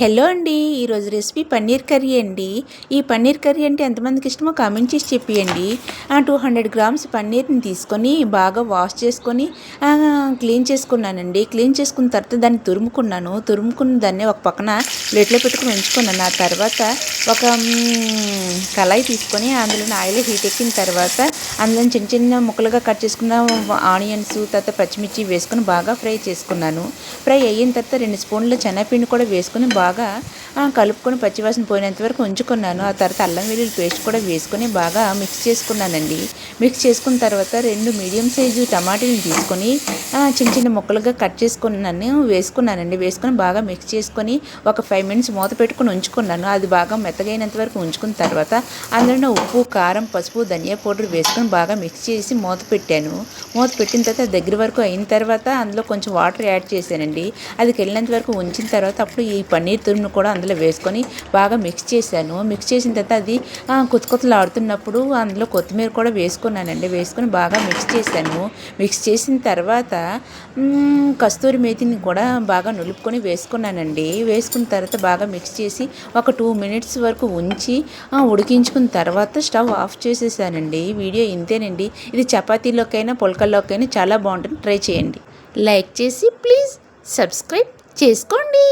Hello అండి ఈరోజు recipe paneer curry అండి. ఈ పన్నీర్ కర్రీ అంటే ఎంతమందికి ఇష్టమో కామెంట్ చేసి చెప్పియండి. టూ హండ్రెడ్ గ్రామ్స్ పన్నీర్ని తీసుకొని బాగా వాష్ చేసుకొని క్లీన్ చేసుకున్నానండి. క్లీన్ చేసుకున్న తర్వాత దాన్ని తురుముకున్నాను. తురుముకున్న దాన్ని ఒక పక్కన ప్లేట్లో పెట్టుకుని ఉంచుకున్నాను. ఆ తర్వాత ఒక కళాయి తీసుకొని అందులో ఆయిల్ హీట్ ఎక్కిన తర్వాత అందులో చిన్న చిన్న ముక్కలుగా కట్ చేసుకున్న ఆనియన్స్ తర్వాత పచ్చిమిర్చి వేసుకొని బాగా ఫ్రై చేసుకున్నాను. ఫ్రై అయిన తర్వాత రెండు స్పూన్ల శనగపిండి కూడా వేసుకొని బాగా ఆ, కలుపుకొని పచ్చివాసన పోయినంత వరకు ఉంచుకున్నాను. ఆ తర్వాత అల్లం వెల్లుల్లి పేస్ట్ కూడా వేసుకొని బాగా మిక్స్ చేసుకున్నానండి. మిక్స్ చేసుకున్న తర్వాత రెండు మీడియం సైజు టమాటీలు తీసుకొని చిన్న చిన్న ముక్కలుగా కట్ చేసుకున్నాను వేసుకున్నానండి. వేసుకొని బాగా మిక్స్ చేసుకొని ఒక ఫైవ్ మినిట్స్ మూత పెట్టుకొని ఉంచుకున్నాను. అది బాగా మెత్తగైనంత వరకు ఉంచుకున్న తర్వాత అందులో ఉప్పు కారం పసుపు ధనియా పౌడర్ వేసుకొని బాగా మిక్స్ చేసి మూత పెట్టాను. మూత పెట్టిన తర్వాత దగ్గర వరకు అయిన తర్వాత అందులో కొంచెం వాటర్ యాడ్ చేశానండి. అది వెళ్ళినంత వరకు ఉంచిన తర్వాత అప్పుడు ఈ పన్నీర్ తురుమును కూడా అందులో వేసుకొని బాగా మిక్స్ చేశాను. మిక్స్ చేసిన తర్వాత అది కొత్త కొత్తలు ఆడుతున్నప్పుడు అందులో కొత్తిమీర కూడా వేసుకున్నానండి. వేసుకొని బాగా మిక్స్ చేశాను. మిక్స్ చేసిన తర్వాత కస్తూరి మేతిని కూడా బాగా నులుపుకొని వేసుకున్నానండి. వేసుకున్న తర్వాత బాగా మిక్స్ చేసి ఒక టూ మినిట్స్ వరకు ఉంచి ఉడికించుకున్న తర్వాత స్టవ్ ఆఫ్ చేసేసానండి. వీడియో ఇంతేనండి. ఇది చపాతీలోకైనా పుల్కల్లోకైనా చాలా బాగుంటుంది. ట్రై చేయండి. లైక్ చేసి ప్లీజ్ సబ్స్క్రైబ్ చేసుకోండి.